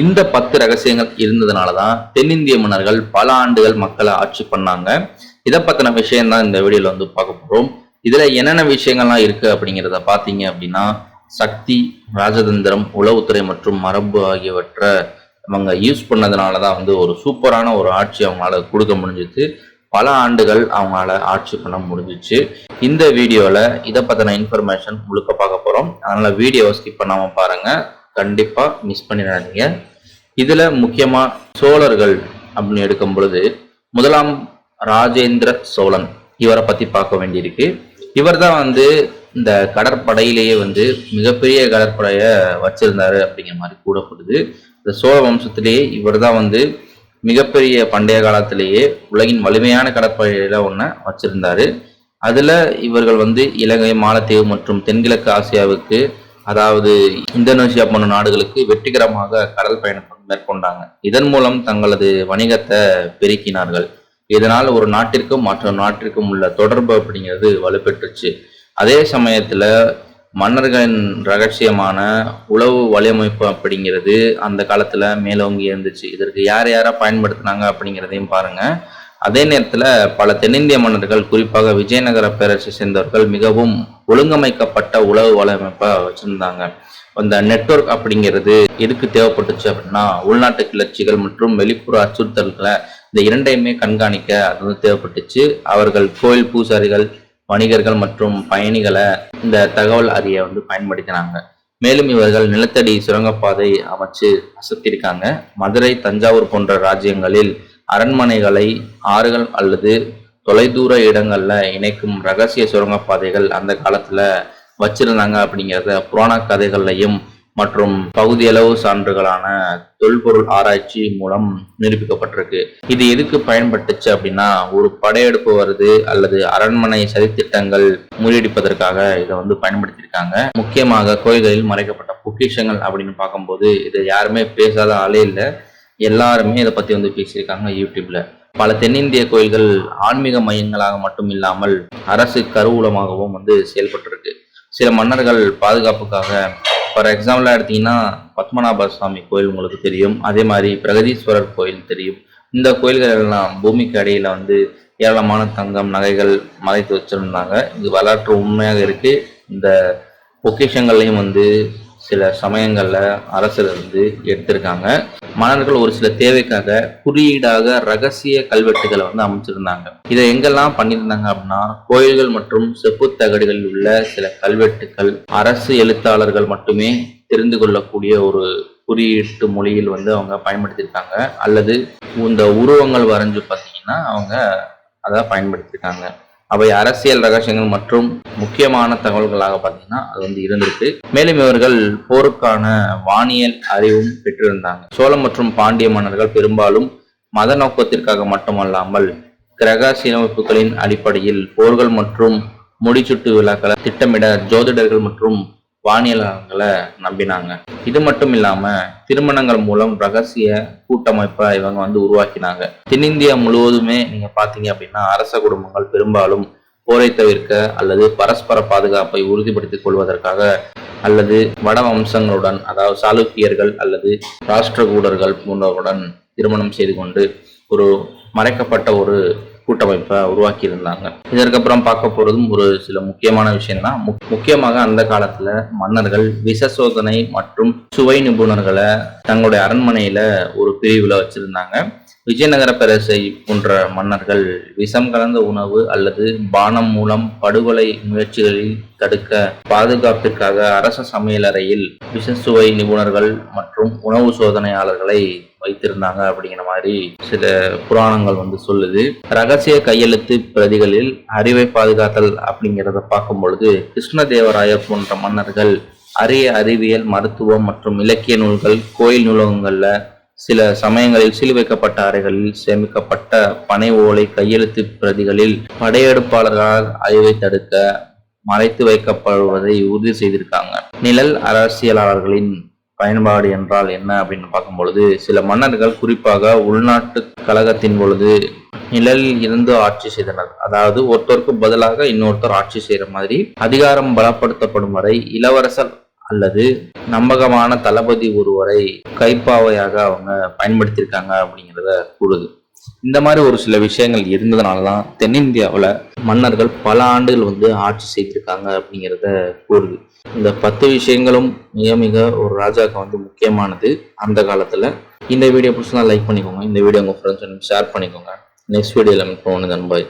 இந்த பத்து ரகசியங்கள் இருந்ததுனால தான் தென்னிந்திய மன்னர்கள் பல ஆண்டுகள் மக்களை ஆட்சி பண்ணாங்க. இதை பற்றின விஷயம் தான் இந்த வீடியோவில் வந்து பார்க்க போகிறோம் இதில் என்னென்ன விஷயங்கள்லாம் இருக்குது அப்படிங்கிறத பார்த்தீங்க அப்படின்னா சக்தி ராஜதந்திரம் உளவுத்துறை மற்றும் மரபு ஆகியவற்றை அவங்க யூஸ் பண்ணதுனால தான் வந்து ஒரு சூப்பரான ஒரு ஆட்சி அவங்களால கொடுக்க முடிஞ்சிச்சு பல ஆண்டுகள் அவங்களால ஆட்சி பண்ண முடிஞ்சிச்சு. இந்த வீடியோவில் இதை பற்றின இன்ஃபர்மேஷன் முழுக்க பார்க்க போகிறோம் அதனால் வீடியோவை ஸ்கிப் பண்ணாமல் பாருங்கள் கண்டிப்பாக மிஸ் பண்ணிடாதீங்க. இதில் முக்கியமாக சோழர்கள் அப்படின்னு எடுக்கும் பொழுது முதலாம் ராஜேந்திர சோழன் இவரை பற்றி பார்க்க வேண்டியிருக்கு. இவர் தான் வந்து இந்த கடற்படையிலேயே வந்து மிகப்பெரிய கடற்படையை வச்சிருந்தாரு அப்படிங்கிற மாதிரி கூடப்படுது இந்த சோழ வம்சத்திலேயே இவர் தான் வந்து மிகப்பெரிய பண்டைய காலத்திலேயே உலகின் வலிமையான கடற்படையில ஒன்று வச்சிருந்தாரு. அதில் இவர்கள் வந்து இலங்கை மாலத்தீவு மற்றும் தென்கிழக்கு ஆசியாவுக்கு அதாவது இந்தோனேசியா போன்ற நாடுகளுக்கு வெற்றிகரமாக கடல் பயணம் மேற்கொண்டாங்க. இதன் மூலம் தங்களது வணிகத்தை பெருக்கினார்கள். இதனால் ஒரு நாட்டிற்கும் மற்ற நாட்டிற்கும் உள்ள தொடர்பு அப்படிங்கிறது வலுப்பெற்றுச்சு. அதே சமயத்துல மன்னர்களின் ரகசியமான உளவு வலையமைப்பு அப்படிங்கிறது அந்த காலத்துல மேலோங்கி இருந்துச்சு இதற்கு யார் யாரா பயன்படுத்தினாங்க அப்படிங்கிறதையும் பாருங்க. அதே நேரத்தில் பல தென்னிந்திய மன்னர்கள் குறிப்பாக விஜயநகர பேரரசை சேர்ந்தவர்கள் மிகவும் ஒழுங்கமைக்கப்பட்ட உளவு வலையமைப்பை வச்சுருந்தாங்க. அந்த நெட்வொர்க் அப்படிங்கிறது எதுக்கு தேவைப்பட்டுச்சு அப்படின்னா உள்நாட்டு கிளர்ச்சிகள் மற்றும் வெளிப்புற அச்சுறுத்தல்களை இந்த இரண்டையுமே கண்காணிக்க அது வந்து தேவைப்பட்டுச்சு. அவர்கள் கோயில் பூசாரிகள் வணிகர்கள் மற்றும் பயணிகளை இந்த தகவல் அறிய வந்து பயன்படுத்தினாங்க. மேலும் இவர்கள் நிலத்தடி சுரங்கப்பாதை அமைச்சு அசத்திருக்காங்க. மதுரை தஞ்சாவூர் போன்ற ராஜ்யங்களில் அரண்மனைகளை ஆறுகள் அல்லது தொலைதூர இடங்கள்ல இணைக்கும் ரகசிய சுரங்கப்பாதைகள் அந்த காலத்துல வச்சிருந்தாங்க அப்படிங்கிறத புராண கதைகள்லையும் மற்றும் பகுதியளவு சான்றுகளான தொல்பொருள் ஆராய்ச்சி மூலம் நிரூபிக்கப்பட்டிருக்கு. இது எதுக்கு பயன்பட்டுச்சு அப்படின்னா ஒரு படையெடுப்பு வருது அல்லது அரண்மனை சதித்திட்டங்கள் முறியடிப்பதற்காக இதை வந்து பயன்படுத்தியிருக்காங்க. முக்கியமாக கோயில்களில் மறைக்கப்பட்ட பொக்கிஷங்கள் அப்படின்னு பார்க்கும்போது இதை யாருமே பேசாத ஆளே இல்லை. எல்லாருமே இதை பத்தி வந்து பேசியிருக்காங்க யூடியூப்ல பல தென்னிந்திய கோயில்கள் ஆன்மீக மையங்களாக மட்டும் இல்லாமல் அரசு கருவூலமாகவும் வந்து செயல்பட்டிருக்கு. சில மன்னர்கள் பாதுகாப்புக்காக ஃபார் எக்ஸாம்பிளாக எடுத்தீங்கன்னா பத்மநாப சுவாமி கோயில் உங்களுக்கு தெரியும். அதே மாதிரி பிரகதீஸ்வரர் கோயில் தெரியும். இந்த கோயில்கள் எல்லாம் பூமிக்கு அடியில் வந்து ஏராளமான தங்கம் நகைகள் மறைத்து வச்சிருந்தாங்க. இது வரலாற்று உண்மையாக இருக்குது இந்த பொக்கிஷங்கள்லையும் வந்து சில சமயங்களில் அரசர் வந்து எடுத்திருக்காங்க. மன்னர்கள் ஒரு சில தேவைக்காக குறியீடாக ரகசிய கல்வெட்டுகளை வந்து அமைச்சிருந்தாங்க. இதை எங்கெல்லாம் பண்ணியிருந்தாங்க அப்படின்னா கோயில்கள் மற்றும் செப்பு தகடுகளில் உள்ள சில கல்வெட்டுகள் அரசு எழுத்தாளர்கள் மட்டுமே தெரிந்து கொள்ளக்கூடிய ஒரு குறியீட்டு மொழியில் வந்து அவங்க பயன்படுத்தியிருக்காங்க. அல்லது இந்த உருவங்கள் வரைஞ்சு பார்த்தீங்கன்னா அவங்க அதை பயன்படுத்தியிருக்காங்க. அவை அரசியல் ரகசியங்கள் மற்றும் முக்கியமான தகவல்களாக பார்த்தீங்கன்னா அது வந்து இருந்திருக்கு. மேலும் இவர்கள் போருக்கான வானியல் அறிவும் பெற்றிருந்தாங்க. சோழ மற்றும் பாண்டிய மன்னர்கள் பெரும்பாலும் மத நோக்கத்திற்காக மட்டுமல்லாமல் கிரக சீரமைப்புகளின் அடிப்படையில் போர்கள் மற்றும் முடிச்சுட்டு விழாக்களை திட்டமிட ஜோதிடர்கள் மற்றும் வானியலாளர்களை நம்பினாங்க. இது மட்டும் இல்லாம திருமணங்கள் மூலம் ரகசிய கூட்டமைப்பை இவங்க வந்து உருவாக்கினாங்க. தென்னிந்தியா முழுவதுமே நீங்க பாத்தீங்க அப்படின்னா அரச குடும்பங்கள் பெரும்பாலும் போரை தவிர்க்க அல்லது பரஸ்பர பாதுகாப்பை உறுதிப்படுத்திக் கொள்வதற்காக அல்லது வட வம்சங்களுடன் அதாவது சாளுக்கியர்கள் அல்லது ராஷ்டிரகூடர்கள் போன்றவருடன் திருமணம் செய்து கொண்டு ஒரு மறைக்கப்பட்ட ஒரு கூட்டமைப்பை உருவாக்கி இருந்தாங்க இதற்கப்புறம் பார்க்க போறதும் ஒரு சில முக்கியமான விஷயம் தான் முக்கியமாக அந்த காலத்துல மன்னர்கள் விஷ சோதனை மற்றும் சுவை நிபுணர்களை தங்களுடைய அரண்மனையில ஒரு பிரிவுல வச்சிருந்தாங்க. விஜயநகர பேரரசை போன்ற மன்னர்கள் விஷம் கலந்த உணவு அல்லது பானம் மூலம் படுகொலை முயற்சிகளில் தடுக்க பாதுகாப்பிற்காக அரச சமையலறையில் விஷ சுவை நிபுணர்கள் மற்றும் உணவு சோதனையாளர்களை வைத்திருந்தாங்க அப்படிங்கிற மாதிரி சில புராணங்கள் வந்து சொல்லுது. ரகசிய கையெழுத்து பிரதிகளில் அறிவை பாதுகாத்தல் அப்படிங்கிறத பார்க்கும் பொழுது கிருஷ்ணதேவராய போன்ற மன்னர்கள் அரிய அறிவியல் மருத்துவம் மற்றும் இலக்கிய நூல்கள் கோயில் நூலகங்கள்ல சில சமயங்களில் சீல் வைக்கப்பட்ட அறைகளில் சேமிக்கப்பட்ட பனை ஓலை கையெழுத்து பிரதிகளில் படையெடுப்பாளர்களால் அறிவை தடுக்க மறைத்து வைக்கப்படுவதை உறுதி செய்திருக்காங்க. நிழல் அரசியலாளர்களின் பயன்பாடு என்றால் என்ன அப்படின்னு பார்க்கும் பொழுது சில மன்னர்கள் குறிப்பாக உள்நாட்டு கழகத்தின் பொழுது நிழலில் இருந்து ஆட்சி செய்தனர். அதாவது ஒருத்தருக்கு பதிலாக இன்னொருத்தர் ஆட்சி செய்யற மாதிரி அதிகாரம் பலப்படுத்தப்படும் வரை இளவரசர் அல்லது நம்பகமான தளபதி ஒருவரை கைப்பாவையாக அவங்க பயன்படுத்தியிருக்காங்க அப்படிங்கிறத கூறுது. இந்த மாதிரி ஒரு சில விஷயங்கள் இருந்ததுனால தான் தென்னிந்தியாவில் மன்னர்கள் பல ஆண்டுகள் வந்து ஆட்சி செய்திருக்காங்க அப்படிங்கிறத கூறுது. இந்த பத்து விஷயங்களும் மிக மிக ஒரு ராஜாவுக்கு வந்து முக்கியமானது அந்த காலத்தில். இந்த வீடியோ பிடிச்சா லைக் பண்ணிக்கோங்க. இந்த வீடியோ உங்கள் ஃப்ரெண்ட்ஸ் ஷேர் பண்ணிக்கோங்க. நெக்ஸ்ட் வீடியோவில் மீட் பண்ணுவோம் நண்பாய்